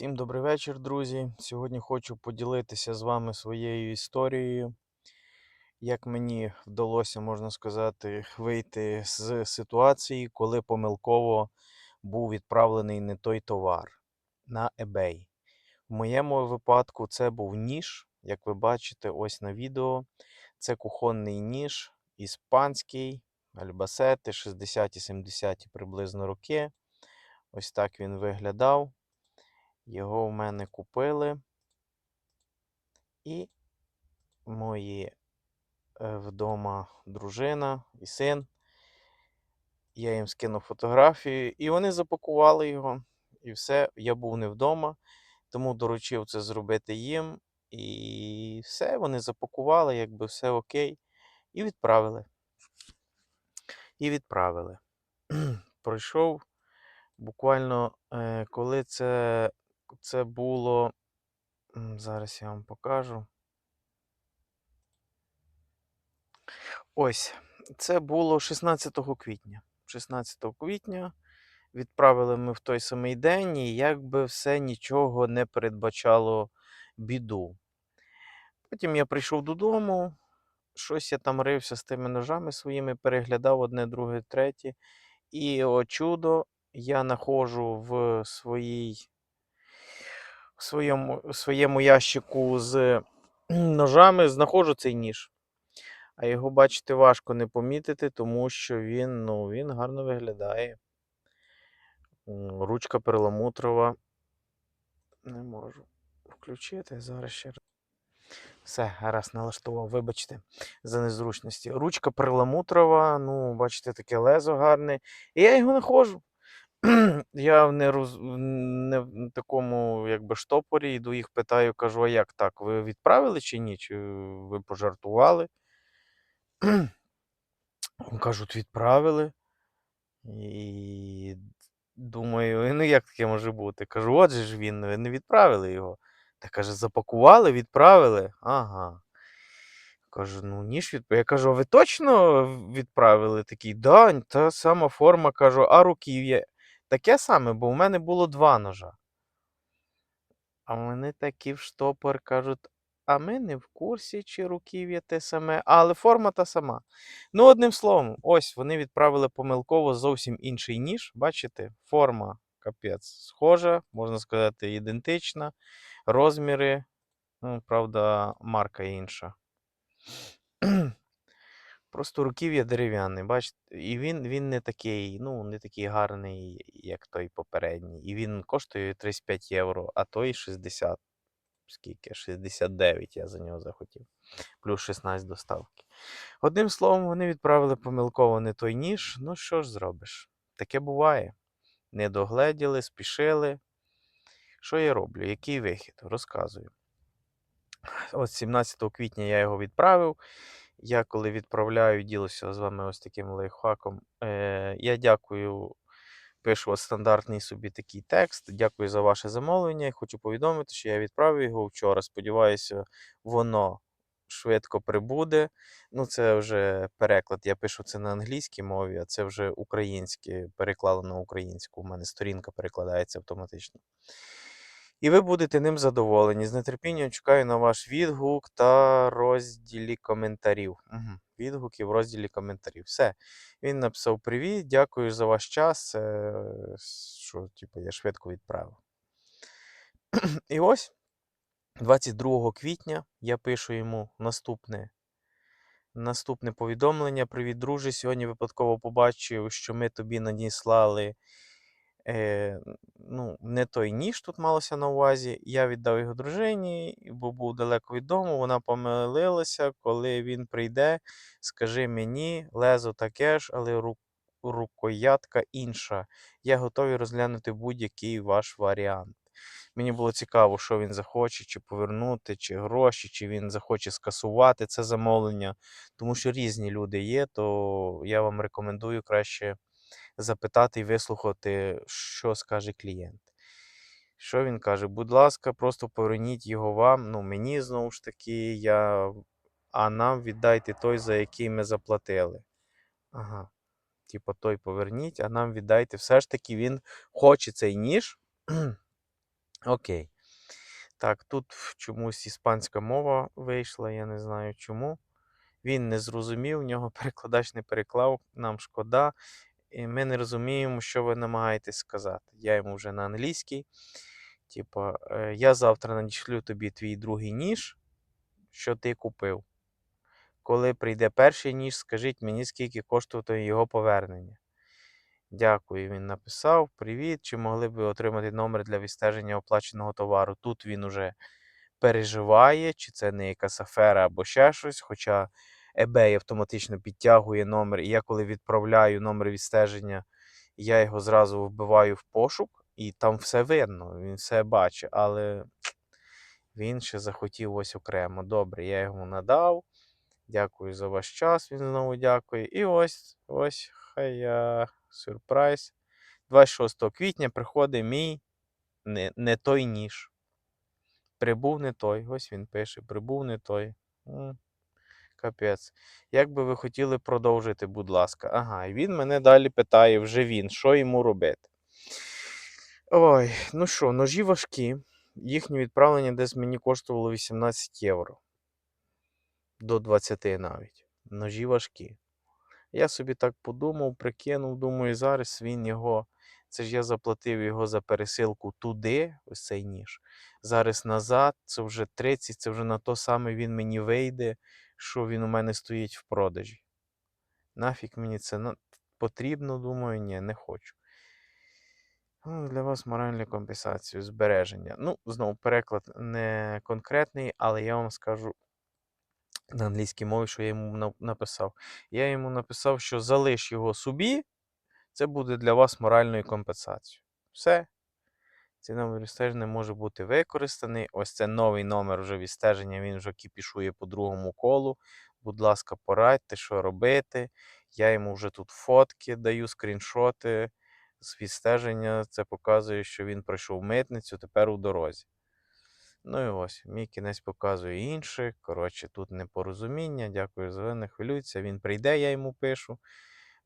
Всім добрий вечір, друзі. Сьогодні хочу поділитися з вами своєю історією, як мені вдалося, можна сказати, вийти з ситуації, коли помилково був відправлений не той товар на eBay. В моєму випадку це був ніж, як ви бачите, ось на відео. Це кухонний ніж іспанський, альбасети, 60-70 приблизно роки. Ось так він виглядав. Його в мене купили. І мої е, вдома дружина і син. Я їм скинув фотографію, і вони запакували його. І все, я був не вдома, тому доручив це зробити їм. І все, вони запакували, якби все окей. І відправили. І відправили. Пройшов буквально, е, коли це, це було. Зараз я вам покажу. Ось, це було 16 квітня. 16 квітня відправили ми в той самий день, і якби все нічого не передбачало біду. Потім я прийшов додому, щось я там рився з тими ножами своїми, переглядав одне, друге, третє. І о чудо, я знаходжу в своїй, в своєму, своєму ящику з ножами, знаходжу цей ніж. А його, бачите, важко не помітити, тому що він, ну, він гарно виглядає. Ручка перламутрова. Не можу включити. Зараз ще раз. Все, гаразд налаштував, вибачте, за незручності. Ручка перламутрова, ну, бачите, таке лезо гарне. І я його знаходжу. Я не, роз... не в такому якби штопорі йду їх питаю, кажу, а як так? Ви відправили чи ні? Чи ви пожартували? Кажуть, відправили. І думаю, ну як таке може бути? Кажу, от же ж він, ви не відправили його. Та каже, запакували, відправили. Ага. Кажу, ну ніж відправили. Я кажу, а ви точно відправили? Такий, да, та сама форма, кажу, а руків'я. Таке саме, бо в мене було два ножа. А вони такі в штопор кажуть, а ми не в курсі, чи руків'я те саме, але форма та сама. Ну, одним словом, ось вони відправили помилково зовсім інший ніж. Бачите, форма капець схожа, можна сказати, ідентична. Розміри, ну, правда, марка інша. Просто руків'я дерев'яне, бачите, і він, він не такий, ну, не такий гарний, як той попередній. І він коштує 35 євро, а той 60. Скільки? 69 я за нього захотів. Плюс 16 доставки. Одним словом, вони відправили помилково не той ніж. Ну що ж зробиш? Таке буває. Не догледіли, спішили. Що я роблю? Який вихід? Розказую. От 17 квітня я його відправив. Я коли відправляю, ділюся з вами ось таким лайфхаком. Е, я дякую, пишу стандартний собі такий текст. Дякую за ваше замовлення. Хочу повідомити, що я відправив його вчора. Сподіваюся, воно швидко прибуде. Ну, це вже переклад. Я пишу це на англійській мові, а це вже українське, переклало на українську. У мене сторінка перекладається автоматично. І ви будете ним задоволені. З нетерпінням чекаю на ваш відгук та розділі коментарів. Угу. Відгуки в розділі коментарів. Все. Він написав привіт, дякую за ваш час. Що, типу, я швидко відправив. І ось 22 квітня я пишу йому наступне. Наступне повідомлення. Привіт, друже. Сьогодні випадково побачив, що ми тобі надіслали е, ну, не той ніж тут малося на увазі. Я віддав його дружині, бо був далеко від дому. Вона помилилася. Коли він прийде, скажи мені, лезо таке ж, але ру- рукоятка інша. Я готовий розглянути будь-який ваш варіант. Мені було цікаво, що він захоче, чи повернути, чи гроші, чи він захоче скасувати це замовлення. Тому що різні люди є, то я вам рекомендую краще запитати і вислухати, що скаже клієнт. Що він каже? Будь ласка, просто поверніть його вам, ну мені знову ж таки, я... а нам віддайте той, за який ми заплатили. Ага. Типу, той поверніть, а нам віддайте. Все ж таки він хоче цей ніж. Окей. Так, тут чомусь іспанська мова вийшла, я не знаю чому. Він не зрозумів, в нього перекладач не переклав, нам шкода. І ми не розуміємо, що ви намагаєтесь сказати. Я йому вже на англійській. Типа, е, я завтра надішлю тобі твій другий ніж, що ти купив. Коли прийде перший ніж, скажіть мені, скільки коштує його повернення. Дякую, він написав. Привіт. Чи могли б ви отримати номер для відстеження оплаченого товару? Тут він уже переживає, чи це не якась афера або ще щось. Хоча eBay автоматично підтягує номер, і я коли відправляю номер відстеження, я його зразу вбиваю в пошук, і там все видно, він все бачить, але він ще захотів ось окремо. Добре, я йому надав. Дякую за ваш час. Він знову дякує. І ось ось хай я сюрприз. 26 квітня приходить мій не, не той ніж. Прибув не той. Ось він пише: прибув не той. Капець. Як би ви хотіли продовжити, будь ласка. Ага, і він мене далі питає, вже він, що йому робити. Ой, ну що, ножі важкі. Їхнє відправлення десь мені коштувало 18 євро. До 20 навіть. Ножі важкі. Я собі так подумав, прикинув, думаю, зараз він його. Це ж я заплатив його за пересилку туди, ось цей ніж. Зараз назад, це вже 30, це вже на то саме він мені вийде, що він у мене стоїть в продажі. Нафіг мені це потрібно, думаю, ні, не хочу. Ну, Для вас моральну компенсацію, збереження. Ну, знову переклад не конкретний, але я вам скажу на англійській мові, що я йому написав. Я йому написав, що залиш його собі, це буде для вас моральною компенсацією. Все. Цей номер відстеження може бути використаний. Ось це новий номер вже відстеження, він вже кіпішує по другому колу. Будь ласка, порадьте, що робити. Я йому вже тут фотки даю, скріншоти з відстеження. Це показує, що він пройшов митницю, тепер у дорозі. Ну і ось, мій кінець показує інше. Коротше, тут непорозуміння. Дякую за не хвилюється. Він прийде, я йому пишу.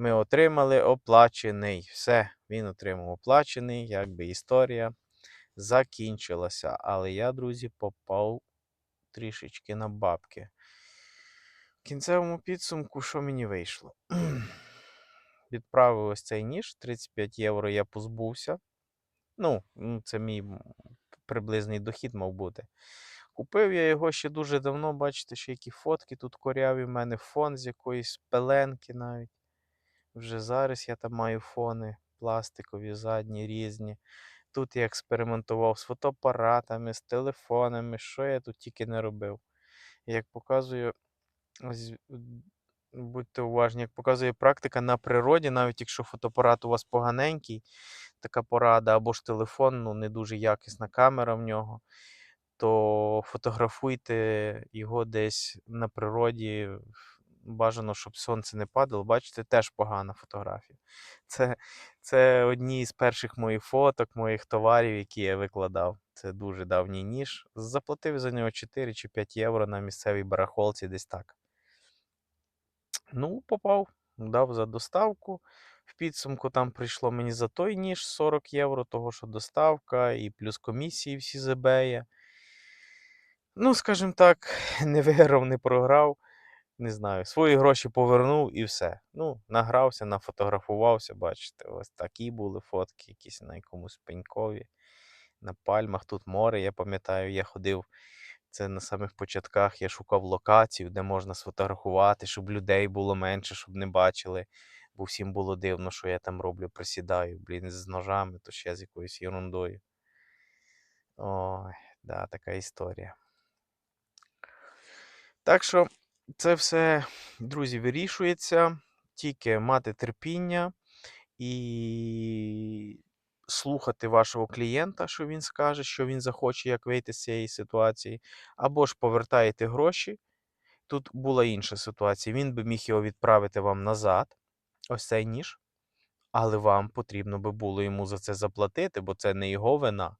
Ми отримали оплачений. Все, він отримав оплачений, якби історія закінчилася. Але я, друзі, попав трішечки на бабки. В кінцевому підсумку, що мені вийшло? Відправив ось цей ніж, 35 євро я позбувся. Ну, це мій приблизний дохід мав бути. Купив я його ще дуже давно, бачите, ще які фотки тут коряві. в мене фон з якоїсь пеленки навіть. Вже зараз я там маю фони пластикові, задні, різні. Тут я експериментував з фотоапаратами, з телефонами, що я тут тільки не робив. Як показує, будьте уважні, як показує практика на природі, навіть якщо фотоапарат у вас поганенький, така порада, або ж телефон, ну не дуже якісна камера в нього, то фотографуйте його десь на природі. Бажано, щоб сонце не падало. Бачите, теж погана фотографія. Це, це одні з перших моїх фоток, моїх товарів, які я викладав. Це дуже давній ніж. Заплатив за нього 4 чи 5 євро на місцевій барахолці, десь так. Ну, попав, дав за доставку. В підсумку там прийшло мені за той ніж 40 євро, того що доставка, і плюс комісії всі з. Ну, скажімо так, не виграв, не програв. Не знаю, свої гроші повернув і все. Ну, награвся, нафотографувався, бачите, ось такі були фотки, якісь на якомусь пенькові, на пальмах, тут море. Я пам'ятаю, я ходив. Це на самих початках я шукав локацію, де можна сфотографувати, щоб людей було менше, щоб не бачили. Бо всім було дивно, що я там роблю, присідаю, блін, з ножами, то ще з якоюсь ерундою. Ой, да, така історія. Так що це все, друзі, вирішується. Тільки мати терпіння і слухати вашого клієнта, що він скаже, що він захоче, як вийти з цієї ситуації, або ж повертаєте гроші. Тут була інша ситуація. Він би міг його відправити вам назад, ось цей ніж, але вам потрібно би було йому за це заплатити, бо це не його вина.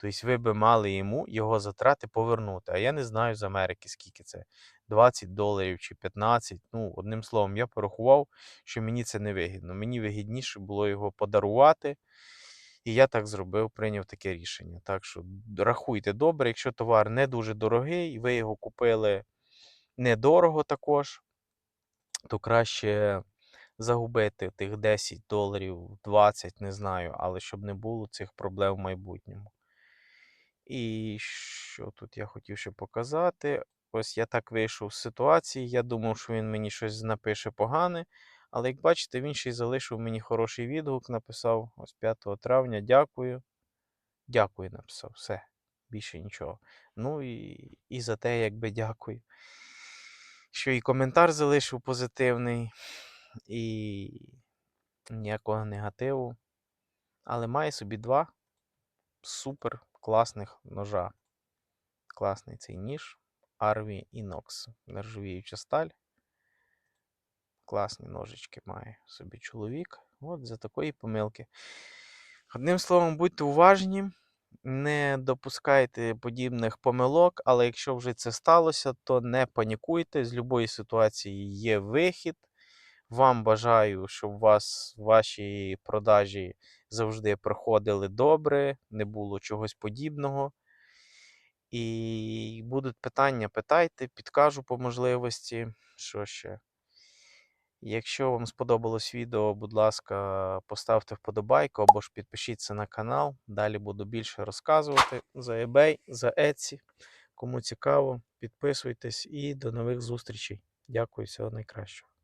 Тобто ви би мали йому його затрати повернути. А я не знаю з Америки, скільки це 20 доларів чи 15. Ну, одним словом, я порахував, що мені це не вигідно. Мені вигідніше було його подарувати І я так зробив, прийняв таке рішення. Так що рахуйте добре, якщо товар не дуже дорогий, ви його купили недорого також, то краще загубити тих 10 доларів, 20, не знаю, але щоб не було цих проблем в майбутньому. І що тут я хотів ще показати? Ось я так вийшов з ситуації. Я думав, що він мені щось напише погане. Але як бачите, він ще й залишив мені хороший відгук, написав ось 5 травня. Дякую. Дякую, написав. Все. Більше нічого. Ну і, і за те, якби дякую. Що і коментар залишив позитивний, і ніякого негативу. Але має собі два супер класних ножа. Класний цей ніж. Arvi Inox. Нержавіюча сталь. Класні ножички має собі чоловік. От за такої помилки. Одним словом, будьте уважні, не допускайте подібних помилок, але якщо вже це сталося, то не панікуйте. З будь-якої ситуації є вихід. Вам бажаю, щоб у вас ваші продажі завжди проходили добре, не було чогось подібного. І будуть питання, питайте, підкажу по можливості. Що ще? Якщо вам сподобалось відео, будь ласка, поставте вподобайку або ж підпишіться на канал. Далі буду більше розказувати за eBay, за Etsy. Кому цікаво, підписуйтесь і до нових зустрічей. Дякую, всього найкращого.